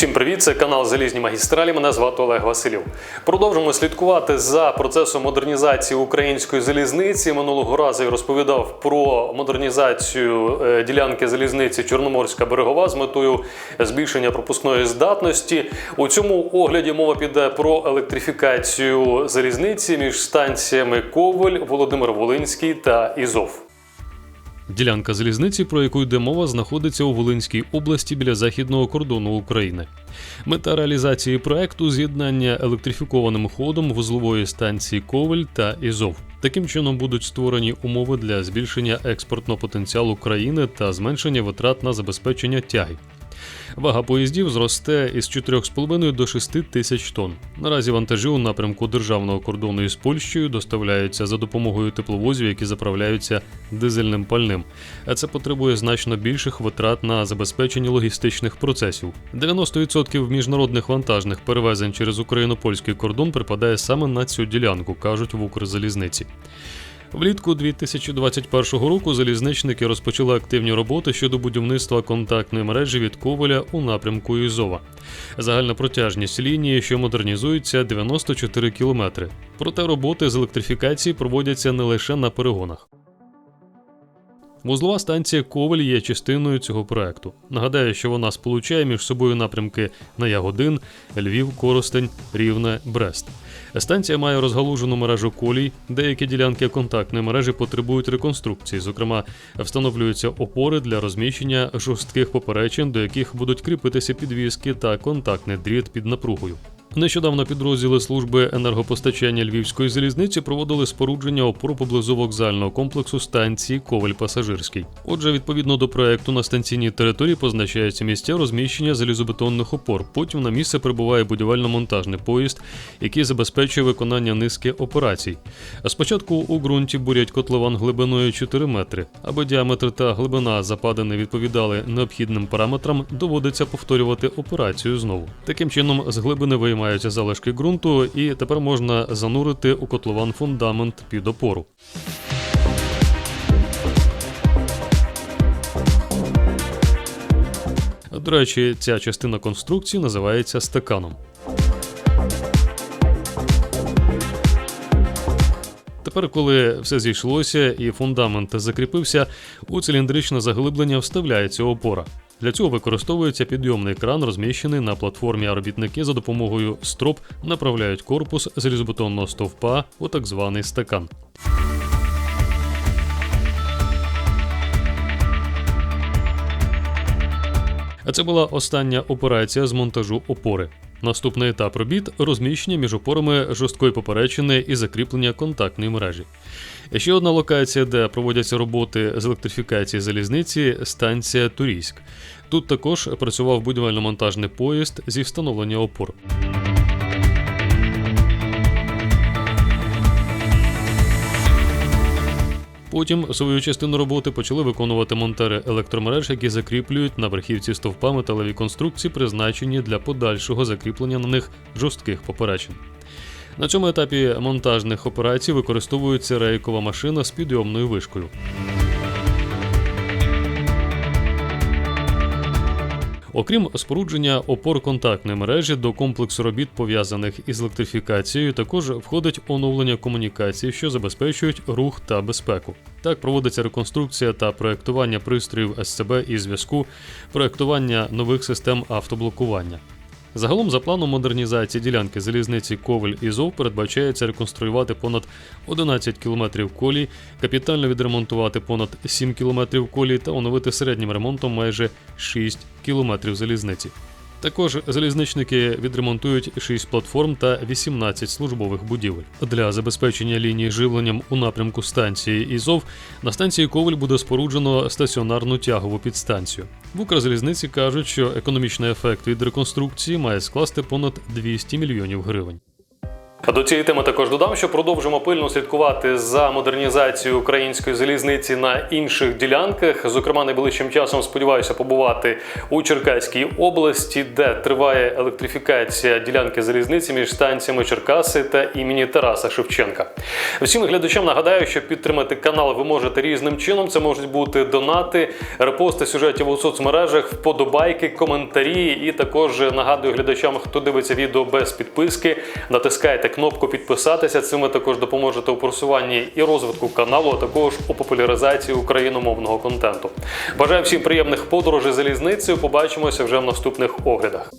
Всім привіт, це канал Залізні магістралі. Мене звати Олег Василів. Продовжимо слідкувати за процесом модернізації української залізниці. Минулого разу я розповідав про модернізацію е, ділянки залізниці Чорноморська берегова з метою збільшення пропускної здатності. У цьому огляді мова піде про електрифікацію залізниці між станціями Ковель, Володимир Волинський та Ізов. Ділянка залізниці, про яку йде мова, знаходиться у Волинській області біля західного кордону України. Мета реалізації проекту з'єднання електрифікованим ходом вузлової станції Ковель та Ізов. Таким чином будуть створені умови для збільшення експортного потенціалу країни та зменшення витрат на забезпечення тяги. Вага поїздів зросте із 4,5 до 6 тисяч тонн. Наразі вантажі у напрямку державного кордону із Польщею доставляються за допомогою тепловозів, які заправляються дизельним пальним. А це потребує значно більших витрат на забезпечення логістичних процесів. 90% міжнародних вантажних перевезень через україно-польський кордон припадає саме на цю ділянку, кажуть в Укрзалізниці. Влітку 2021 року залізничники розпочали активні роботи щодо будівництва контактної мережі від Коваля у напрямку Ізова. Загальна протяжність лінії, що модернізується, 94 кілометри. Проте роботи з електрифікації проводяться не лише на перегонах. Вузлова станція Коваль є частиною цього проекту. Нагадаю, що вона сполучає між собою напрямки на Ягодин, Львів, Коростень, Рівне, Брест. Станція має розгалужену мережу колій. Деякі ділянки контактної мережі потребують реконструкції. Зокрема, встановлюються опори для розміщення жорстких поперечин, до яких будуть кріпитися підвіски та контактний дріт під напругою. Нещодавно підрозділи служби енергопостачання Львівської залізниці проводили спорудження опор поблизу вокзального комплексу станції Коваль Пасажирський. Отже, відповідно до проекту на станційній території позначаються місця розміщення залізобетонних опор. Потім на місце прибуває будівельно-монтажний поїзд, який забезпечує виконання низки операцій. Спочатку у ґрунті бурять котлован глибиною 4 метри. Аби діаметр та глибина западини відповідали необхідним параметрам, доводиться повторювати операцію знову. Таким чином, з глибини виймаються залишки ґрунту, і тепер можна занурити у котлован фундамент під опору. До речі, ця частина конструкції називається стаканом. Тепер, коли все зійшлося і фундамент закріпився, у циліндричне заглиблення вставляється опора. Для цього використовується підйомний кран, розміщений на платформі, а робітники за допомогою строп направляють корпус залізобетонного стовпа у так званий стакан. А це була остання операція з монтажу опори. Наступний етап робіт розміщення між опорами жорсткої поперечини і закріплення контактної мережі. Ще одна локація, де проводяться роботи з електрифікації залізниці станція Турійськ. Тут також працював будівельно-монтажний поїзд зі встановлення опор. Потім свою частину роботи почали виконувати монтери електромереж, які закріплюють на верхівці стовпа металеві конструкції, призначені для подальшого закріплення на них жорстких поперечень. На цьому етапі монтажних операцій використовується рейкова машина з підйомною вишкою. Окрім спорудження опор контактної мережі до комплексу робіт, пов'язаних із електрифікацією, також входить оновлення комунікацій, що забезпечують рух та безпеку. Так проводиться реконструкція та проектування пристроїв СЦБ і зв'язку, проектування нових систем автоблокування. Загалом, за планом модернізації ділянки залізниці Ковель і ЗОВ передбачається реконструювати понад 11 кілометрів колій, капітально відремонтувати понад 7 кілометрів колій та оновити середнім ремонтом майже 6 кілометрів залізниці. Також залізничники відремонтують 6 платформ та 18 службових будівель. Для забезпечення лінії живленням у напрямку станції Ізов на станції Коваль буде споруджено стаціонарну тягову підстанцію. В Укрзалізниці кажуть, що економічний ефект від реконструкції має скласти понад 200 мільйонів гривень. До цієї теми також додам, що продовжимо пильно слідкувати за модернізацією української залізниці на інших ділянках. Зокрема, найближчим часом сподіваюся побувати у Черкаській області, де триває електрифікація ділянки залізниці між станціями Черкаси та імені Тараса Шевченка. Всім глядачам нагадаю, що підтримати канал ви можете різним чином. Це можуть бути донати, репости сюжетів у соцмережах, вподобайки, коментарі. І також нагадую глядачам, хто дивиться відео без підписки, натискайте кнопку підписатися. Цим ви також допоможете у просуванні і розвитку каналу, а також у популяризації україномовного контенту. Бажаю всім приємних подорожей залізницею. Побачимося вже в наступних оглядах.